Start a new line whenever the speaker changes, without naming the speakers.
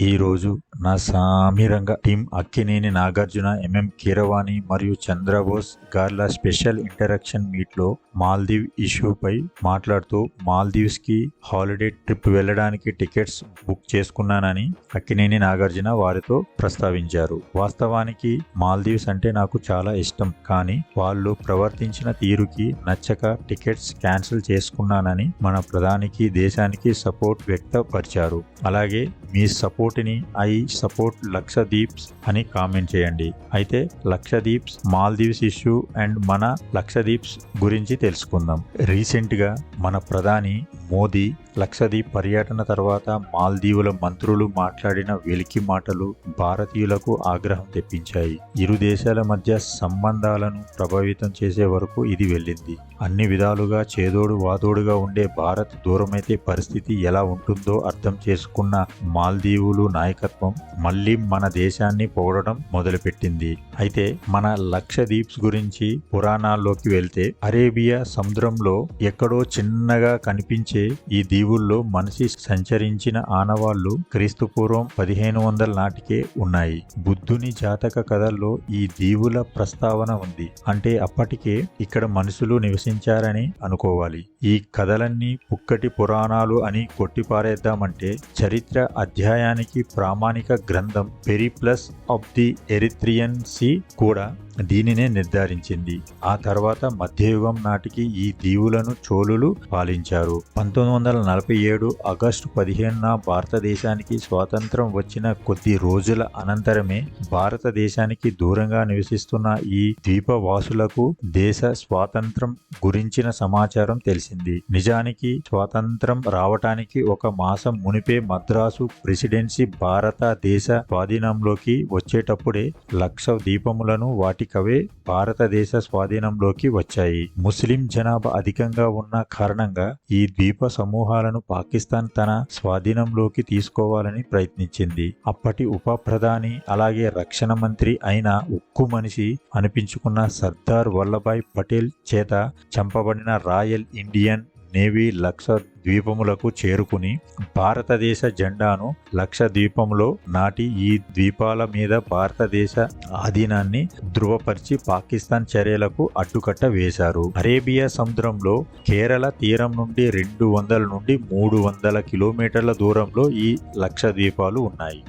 ఈరోజు Naa Saamiranga team Akkineni Nagarjuna M M Keeravani మరియు చంద్రబోస్ గార్ల స్పెషల్ ఇంటరాక్షన్ మీట్లో మాల్దీవ్ ఇష్యూపై మాట్లాడుతూ మాల్దీవ్స్కి హాలిడే ట్రిప్ వెళ్ళడానికి టికెట్స్ బుక్ చేసుకున్నానని అక్కినేని నాగార్జున వారితో ప్రస్తావించారు. వాస్తవానికి మాల్దీవ్స్ అంటే నాకు చాలా ఇష్టం కానీ వాళ్ళు ప్రవర్తించిన తీరుకి నచ్చక టికెట్స్ క్యాన్సిల్ చేసుకున్నానని మన ప్రధానికి దేశానికి సపోర్ట్ వ్యక్తపరిచారు. అలాగే మీ సపోర్ట్ని ఐ సపోర్ట్ లక్షదీప్స్ అని కామెంట్ చేయండి. అయితే లక్షదీప్స్ మాల్దీవ్స్ ఇష్యూ అండ్ మన లక్షదీప్స్ గురించి తెలుసుకుందాం. రీసెంట్గా మన ప్రధాని మోదీ లక్షదీప్ పర్యటన తర్వాత మాల్దీవుల మంత్రులు మాట్లాడిన వెలికి మాటలు భారతీయులకు ఆగ్రహం తెప్పించాయి. ఇరు దేశాల మధ్య సంబంధాలను ప్రభావితం చేసే వరకు ఇది వెళ్ళింది. అన్ని విధాలుగా చేదోడు వాదోడుగా ఉండే భారత్ దూరమైతే పరిస్థితి ఎలా ఉంటుందో అర్థం చేసుకున్న మాల్దీవులు నాయకత్వం మళ్ళీ మన దేశాన్ని పొగడడం మొదలుపెట్టింది. అయితే మన లక్షదీప్స్ గురించి పురాణాల్లోకి వెళ్తే అరేబియా సముద్రంలో ఎక్కడో చిన్నగా కనిపించే ఈ దీవుల్లో మనిషి సంచరించిన ఆనవాళ్ళు క్రీస్తు పూర్వం పదిహేను వందల నాటికే ఉన్నాయి. బుద్ధుని జాతక కథల్లో ఈ దీవుల ప్రస్తావన ఉంది. అంటే అప్పటికే ఇక్కడ మనుషులు నివసించారని అనుకోవాలి. ఈ కథలన్నీ పుక్కటి పురాణాలు అని కొట్టిపారేద్దామంటే చరిత్ర అధ్యాయానికి ప్రామాణిక గ్రంథం Periplus of the Erythraean Sea కూడా దీనినే నిర్ధారించింది. ఆ తర్వాత మధ్యయుగం నాటికి ఈ దీవులను చోళులు పాలించారు. పంతొమ్మిది వందల నలభై ఏడు ఆగస్టు పదిహేనున భారతదేశానికి స్వాతంత్రం వచ్చిన కొద్ది రోజుల అనంతరమే భారతదేశానికి దూరంగా నివసిస్తున్న ఈ ద్వీపవాసులకు దేశ స్వాతంత్రం గురించిన సమాచారం తెలిసింది. నిజానికి స్వాతంత్రం రావటానికి ఒక మాసం మునిపే మద్రాసు ప్రెసిడెన్సీ భారతదేశ స్వాధీనంలోకి వచ్చేటప్పుడే లక్ష ద్వీపములను వాటికవే భారతదేశ స్వాధీనంలోకి వచ్చాయి. ముస్లిం జనాభా అధికంగా ఉన్న కారణంగా ఈ ద్వీప సమూహాలను పాకిస్తాన్ తన స్వాధీనంలోకి తీసుకోవాలని ప్రయత్నించింది. అప్పటి ఉప ప్రధాని అలాగే రక్షణ మంత్రి అయిన ఉక్కు మనిషి అనిపించుకున్న సర్దార్ వల్లభాయ్ పటేల్ చేత చంపబడిన రాయల్ ఇండియన్ నేవీ లక్ష ద్వీపములకు చేరుకుని భారతదేశ జెండాను లక్ష ద్వీపంలో నాటి ఈ ద్వీపాల మీద భారతదేశ ఆధీనాన్ని ధృవపరిచి పాకిస్తాన్ చర్యలకు అడ్డుకట్ట వేశారు. అరేబియా సముద్రంలో కేరళ తీరం నుండి రెండు వందల నుండి మూడు వందల కిలోమీటర్ల దూరంలో ఈ లక్ష ద్వీపాలు ఉన్నాయి.